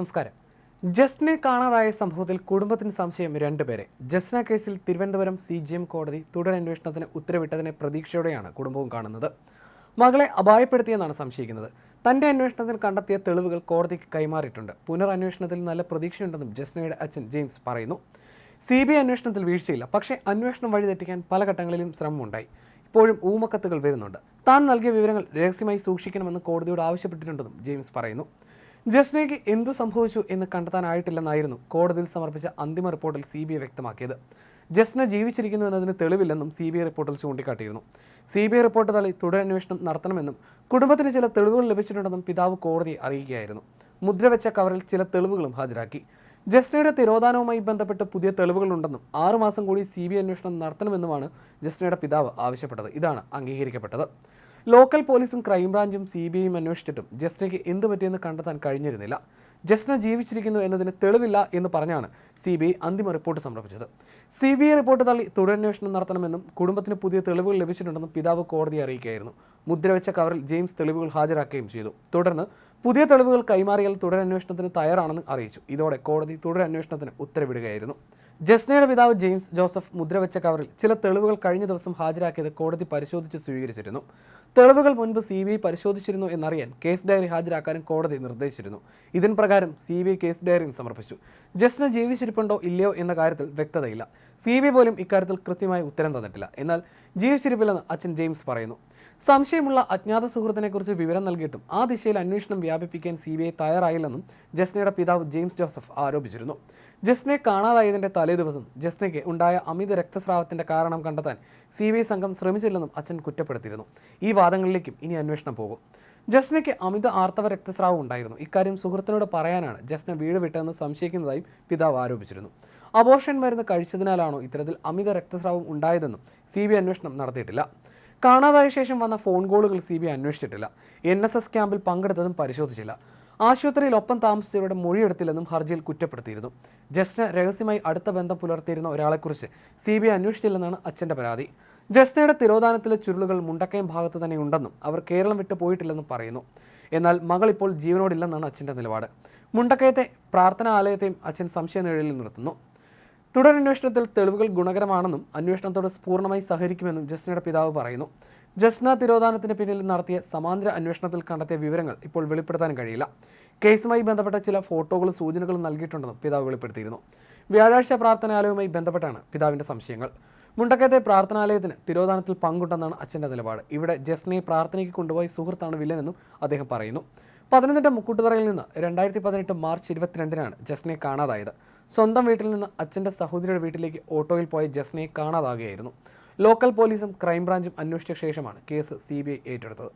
നമസ്കാരം. ജസ്റ്റിനെ കാണാതായ സംഭവത്തിൽ കുടുംബത്തിന് സംശയം രണ്ടുപേരെ. ജസ്ന കേസിൽ തിരുവനന്തപുരം സി ജി എം കോടതി തുടരന്വേഷണത്തിന് ഉത്തരവിട്ടതിനെ പ്രതീക്ഷയോടെയാണ് കുടുംബവും കാണുന്നത്. മകളെ അപായപ്പെടുത്തിയെന്നാണ് സംശയിക്കുന്നത്. തന്റെ അന്വേഷണത്തിൽ കണ്ടെത്തിയ തെളിവുകൾ കോടതിക്ക് കൈമാറിയിട്ടുണ്ട്. പുനരന്വേഷണത്തിൽ നല്ല പ്രതീക്ഷയുണ്ടെന്നും ജസ്നയുടെ അച്ഛൻ ജെയിംസ് പറയുന്നു. സി ബി ഐ അന്വേഷണത്തിൽ വീഴ്ചയില്ല. പക്ഷേ അന്വേഷണം വഴിതെറ്റിക്കാൻ പല ഘട്ടങ്ങളിലും ശ്രമമുണ്ടായി. ഇപ്പോഴും ഊമക്കത്തുകൾ വരുന്നുണ്ട്. താൻ നൽകിയ വിവരങ്ങൾ രഹസ്യമായി സൂക്ഷിക്കണമെന്ന് കോടതിയോട് ആവശ്യപ്പെട്ടിട്ടുണ്ടെന്നും ജെയിംസ് പറയുന്നു. ജസ്നയ്ക്ക് എന്ത് സംഭവിച്ചു എന്ന് കണ്ടെത്താനായിട്ടില്ലെന്നായിരുന്നു കോടതിയിൽ സമർപ്പിച്ച അന്തിമ റിപ്പോർട്ടിൽ സി ബി ഐ വ്യക്തമാക്കിയത്. ജസ്ന ജീവിച്ചിരിക്കുന്നു എന്നതിന് തെളിവില്ലെന്നും സി ബി ഐ റിപ്പോർട്ടിൽ ചൂണ്ടിക്കാട്ടിയിരുന്നു. സി ബി ഐ റിപ്പോർട്ട് തള്ളി തുടരന്വേഷണം നടത്തണമെന്നും കുടുംബത്തിന് ചില തെളിവുകൾ ലഭിച്ചിട്ടുണ്ടെന്നും പിതാവ് കോടതിയെ അറിയിക്കുകയായിരുന്നു. മുദ്രവെച്ച കവറിൽ ചില തെളിവുകളും ഹാജരാക്കി. ജസ്നയുടെ തിരോധാനവുമായി ബന്ധപ്പെട്ട് പുതിയ തെളിവുകളുണ്ടെന്നും ആറുമാസം കൂടി സി ബി ഐ അന്വേഷണം നടത്തണമെന്നുമാണ് ജസ്നയുടെ പിതാവ് ആവശ്യപ്പെട്ടത്. ഇതാണ് അംഗീകരിക്കപ്പെട്ടത്. ലോക്കൽ പോലീസും ക്രൈംബ്രാഞ്ചും സി ബി ഐയും അന്വേഷിച്ചിട്ടും ജസ്നയ്ക്ക് എന്ത് പറ്റിയെന്ന് കണ്ടെത്താൻ കഴിഞ്ഞിരുന്നില്ല. ജസ്ന ജീവിച്ചിരിക്കുന്നു എന്നതിന് തെളിവില്ല എന്ന് പറഞ്ഞാണ് സി ബി ഐ അന്തിമ റിപ്പോർട്ട് സമർപ്പിച്ചത്. സി ബി ഐ റിപ്പോർട്ട് തള്ളി തുടരന്വേഷണം നടത്തണമെന്നും കുടുംബത്തിന് പുതിയ തെളിവുകൾ ലഭിച്ചിട്ടുണ്ടെന്നും പിതാവ് കോടതിയെ അറിയിക്കുകയായിരുന്നു. മുദ്രവെച്ച കവറിൽ ജെയിംസ് തെളിവുകൾ ഹാജരാക്കുകയും ചെയ്തു. തുടർന്ന് പുതിയ തെളിവുകൾ കൈമാറിയാൽ തുടരന്വേഷണത്തിന് തയ്യാറാണെന്ന് അറിയിച്ചു. ഇതോടെ കോടതി തുടരന്വേഷണത്തിന് ഉത്തരവിടുകയായിരുന്നു. ജസ്നയുടെ പിതാവ് ജെയിംസ് ജോസഫ് മുദ്രവെച്ച കവറിൽ ചില തെളിവുകൾ കഴിഞ്ഞ ദിവസം ഹാജരാക്കിയത് കോടതി പരിശോധിച്ച് സ്വീകരിച്ചിരുന്നു. തെളിവുകൾ മുൻപ് സി ബി ഐ പരിശോധിച്ചിരുന്നു എന്നറിയാൻ കേസ് ഡയറി ഹാജരാക്കാനും കോടതി നിർദ്ദേശിച്ചിരുന്നു. ഇതിൻ പ്രകാരം സി ബി ഐ കേസ് ഡയറിയും സമർപ്പിച്ചു. ജസ്ന ജീവിച്ചിരിപ്പുണ്ടോ ഇല്ലയോ എന്ന കാര്യത്തിൽ വ്യക്തതയില്ല. സി ബി ഐ പോലും ഇക്കാര്യത്തിൽ കൃത്യമായ ഉത്തരം തന്നിട്ടില്ല. എന്നാൽ ജീവിച്ചിരിപ്പില്ലെന്ന് അച്ഛൻ ജെയിംസ് പറയുന്നു. സംശയമുള്ള അജ്ഞാത സുഹൃത്തിനെക്കുറിച്ച് വിവരം നൽകിയിട്ടും ആ ദിശയിൽ അന്വേഷണം വ്യാപിപ്പിക്കാൻ സി ബി ഐ തയ്യാറായില്ലെന്നും ജസ്നയുടെ പിതാവ് ജെയിംസ് ജോസഫ് ആരോപിച്ചിരുന്നു. ജസ്നയെ കാണാതായതിന്റെ തലേദിവസം ജസ്നയ്ക്ക് ഉണ്ടായ അമിത രക്തസ്രാവത്തിന്റെ കാരണം കണ്ടെത്താൻ സി ബി ഐ സംഘം ശ്രമിച്ചില്ലെന്നും അച്ഛൻ കുറ്റപ്പെടുത്തിയിരുന്നു. ഈ വാദങ്ങളിലേക്കും ഇനി അന്വേഷണം പോകും. ജസ്നയ്ക്ക് അമിത ആർത്തവ രക്തസ്രാവം ഉണ്ടായിരുന്നു. ഇക്കാര്യം സുഹൃത്തിനോട് പറയാനാണ് ജസ്ന വീട് വിട്ടതെന്ന് സംശയിക്കുന്നതായും പിതാവ് ആരോപിച്ചിരുന്നു. അബോർഷൻ മരുന്ന് കഴിച്ചതിനാലാണോ ഇത്തരത്തിൽ അമിത രക്തസ്രാവം ഉണ്ടായതെന്നും സി ബി അന്വേഷണം നടത്തിയിട്ടില്ല. കാണാതായ ശേഷം വന്ന ഫോൺ കോളുകൾ സി ബി അന്വേഷിച്ചിട്ടില്ല. എൻ എസ് എസ് ക്യാമ്പിൽ പങ്കെടുത്തതും പരിശോധിച്ചില്ല. ആശുപത്രിയിൽ ഒപ്പം താമസിച്ചവരുടെ മൊഴിയെടുത്തില്ലെന്നും ഹർജിയിൽ കുറ്റപ്പെടുത്തിയിരുന്നു. ജസ്ന രഹസ്യമായി അടുത്ത ബന്ധം പുലർത്തിയിരുന്ന ഒരാളെക്കുറിച്ച് സി ബി ഐ അന്വേഷിച്ചില്ലെന്നാണ് അച്ഛന്റെ പരാതി. ജസ്നയുടെ തിരോധാനത്തിലെ ചുരുളുകൾ മുണ്ടക്കയം ഭാഗത്ത് തന്നെ ഉണ്ടെന്നും അവർ കേരളം വിട്ടു പോയിട്ടില്ലെന്നും പറയുന്നു. എന്നാൽ മകൾ ഇപ്പോൾ ജീവനോടില്ലെന്നാണ് അച്ഛന്റെ നിലപാട്. മുണ്ടക്കയത്തെ പ്രാർത്ഥനാ ആലയത്തെയും അച്ഛൻ സംശയ സംശയനിഴലിൽ നിർത്തുന്നു. തുടരന്വേഷണത്തിൽ തെളിവുകൾ ഗുണകരമാണെന്നും അന്വേഷണത്തോട് പൂർണമായി സഹകരിക്കുമെന്നും ജസ്നയുടെ പിതാവ് പറയുന്നു. ജസ്ന തിരോധാനത്തിന് പിന്നിൽ നടത്തിയ സമാന്തര അന്വേഷണത്തിൽ കണ്ടെത്തിയ വിവരങ്ങൾ ഇപ്പോൾ വെളിപ്പെടുത്താൻ കഴിയില്ല. കേസുമായി ബന്ധപ്പെട്ട ചില ഫോട്ടോകളും സൂചനകളും നൽകിയിട്ടുണ്ടെന്നും പിതാവ് വെളിപ്പെടുത്തിയിരുന്നു. വ്യാഴാഴ്ച പ്രാർത്ഥനാലയവുമായി ബന്ധപ്പെട്ടാണ് പിതാവിന്റെ സംശയങ്ങൾ. മുണ്ടക്കയത്തെ പ്രാർത്ഥനാലയത്തിന് തിരോധാനത്തിൽ പങ്കുണ്ടെന്നാണ് അച്ഛന്റെ നിലപാട്. ഇവിടെ ജസ്നയെ പ്രാർത്ഥനയ്ക്ക് കൊണ്ടുപോയി സുഹൃത്താണ് വില്ലനെന്നും അദ്ദേഹം പറയുന്നു. പത്തനംതിട്ട മുക്കൂട്ടുതറയിൽ നിന്ന് രണ്ടായിരത്തി പതിനെട്ട് മാർച്ച് ഇരുപത്തിരണ്ടിനാണ് ജസ്നയെ കാണാതായത്. സ്വന്തം വീട്ടിൽ നിന്ന് അച്ഛന്റെ സഹോദരിയുടെ വീട്ടിലേക്ക് ഓട്ടോയിൽ പോയ ജസ്നയെ കാണാതാകുകയായിരുന്നു. ലോക്കൽ പോലീസും ക്രൈംബ്രാഞ്ചും അന്വേഷിച്ച ശേഷമാണ് കേസ് സി ഏറ്റെടുത്തത്.